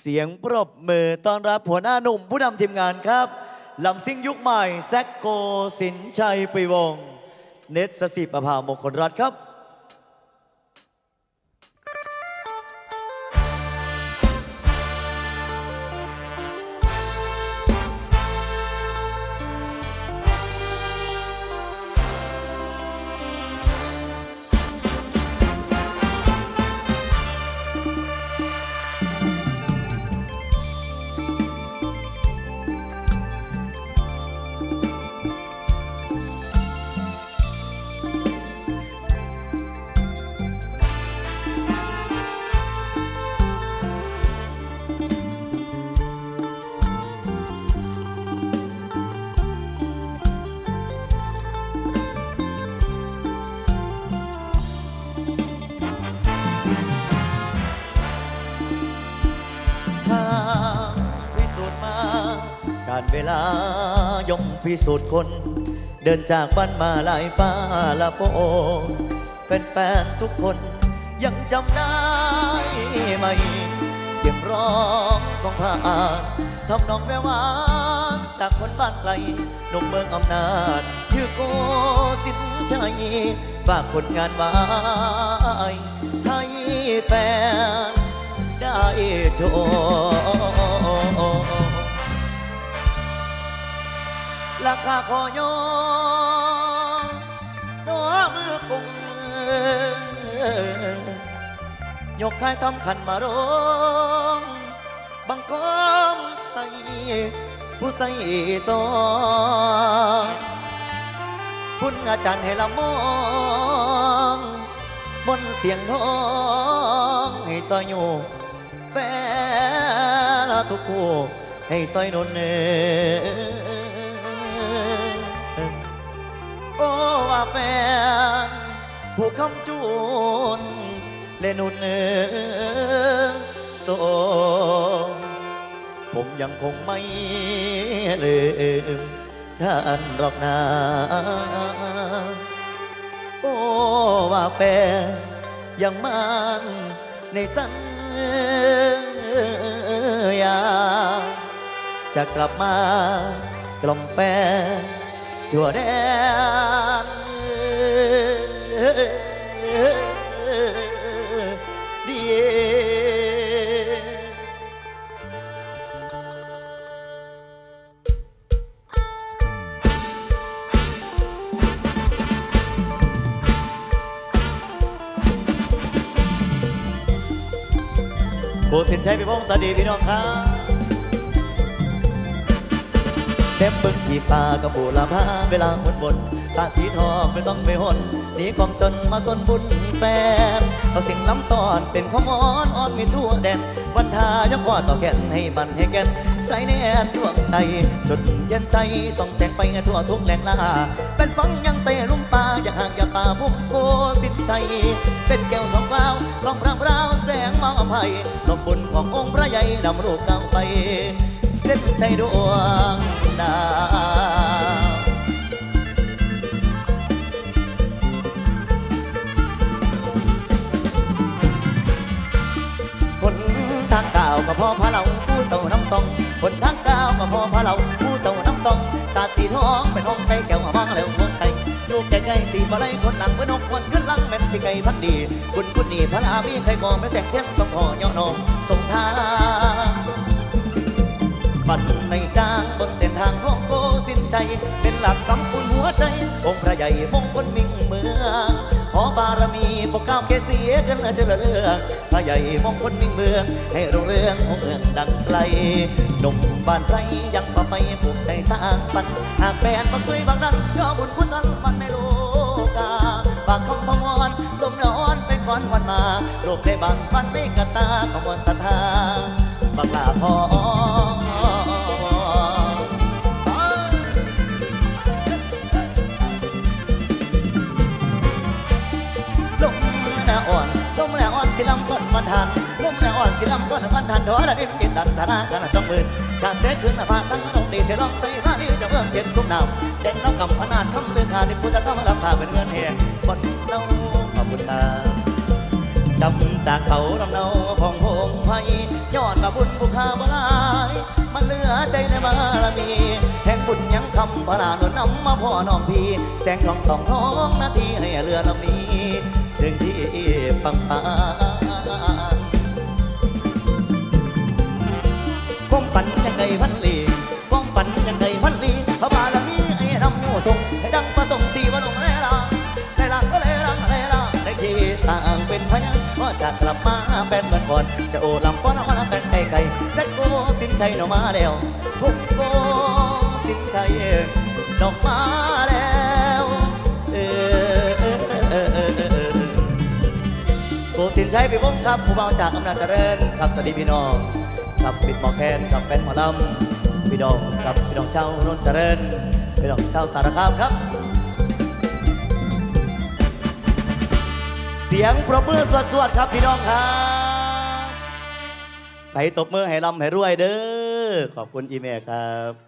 เสียงปรบมือต้อนรับหัวหน้าหนุ่มผู้นำทีมงานครับลำซิ่งยุคใหม่ แซกโกสินชัยปรีวงศ์เนตสสิประภามงคลรัตน์ครับ การเวลาย่อมพิสูจน์คน เดินจากบ้านมาลายฟ้าละโปงแฟนๆทุกคนยังจำได้ไหม เสียงร้องของผ่านทำนองแววหวานจากคนบ้านไกลหนุ่มเมืองอำนาจ ชื่อโกสินชัยฝากผลงานไว้ให้แฟนได้ชว์ ขอยอหนัวมือกุงยกค่ายทำขันมาร้องบังคมให้ผู้ใส่ซองคุณอาจารย์ให้ละมองบนเสียงท้องให้ซอยอยู่แฟนทุกคู่ให้ซอยนนเน แฟน ผู้คำจูนเลนุนเนโซผมยังคงไม่ลืมท่านหรอกนาโอ้ว่าแฟนยังมันในสัญญาจะกลับมากล่อมแฟนทั่วแดนู้สินชัยพี่พงศ์สวัสดีพี่น้องครับเต็มบึงขี่ป่ากับปูลาพาเวลาหมุนบนสาสีทองไม่ต้องไปหนหนีความจนมาสนบุญแฟนเอาสิ่งล้ำตอนเป็นข้อมอนอ่อนมีทั่วแดนวันทายก่อต่อแก่นให้มันให้แก่น ใสแน่นดวงใจจนเย็นใจส่องแสงไปทั่วทุกแหล่งลาเป็นฟังยังเตะลุ่มป่าอย่าห่างอย่าป่าพุ่มโกสินใจ เป็นแก้วทองกลาวส่องพรางราวแสงมองอภัยลมบุญขององค์พระใหญ่นำรูปกำไปเส้นใจดวงดาวคนทางก่าวก็พอพระเรา พอพะเราผู้เจ้าน้ำซองสาดสีทองเป็นห้องไก่แก้วมองแล้วหัวงใส่ลูกใกล้ๆสีบะไลคนหลังเมื่อนกคนขึ้นหลังเป็นสิไก่พันดี คุณคุณนี่พระรามีใครมองไม่แสงเทียนสมพองหอนมส่งทาง กเก้าวเกเสียกันเจริญพระใหญ่มงคลมิ่งเมือง ให้รุ่งเรืองของเมืองดังไกลหนุ่มบ้านไรยังมาไปภูมิใจสร้างฝันหากแฟนมาเคยบางนั้นก็บุญคุณทันมันในโลกาบางคำพมรลมร้อนเป็นก้อนวันมาโลกได้บางฟันไม่กระตาของมวลศรัทธาบักลาพอ อ่อนสิลำก้อนมันทันดอระเด็นเด็ดดันธนากันจ้องมือกาเสียขึ้นมาตั้งตรงนี้เสียร้องใส่ผ้าที่จะเพิ่มเย็นทุ่งน้ำเด่นน้ำกำพนาดคำเลือกหาที่ผู้จะต้องรับผ้าเป็นเงินแห่งคนเน่าขอบคุณครับจำจากเขาลำเนาพองพงไพย้อนมาบุญบุคาบลายมันเหลือใจในบารมี แห่งบุญยังคำพระลาหนุนนำมาพ่อน้องพี่ แสงทองสองท้องนาทีให้เรือลำนี้ถึงที่ฟังปา ใจหนอมาแล้วพุกโกสินใจดอกมาแล้วเออเออเออเออเออโกสินชัยพี่วงครับผู้เบาจากอำนาจเจริญครับสวัสดีพี่น้องครับปิดหมอแคนกับแฟนหมอลำพี่น้องกับพี่น้องชาวนนเจริญพี่น้องชาวสารคามครับเสียงประมือสวดๆครับพี่น้องครับ ไปตบมือให้ลำให้รวยเด้อขอบคุณอีเมลครับ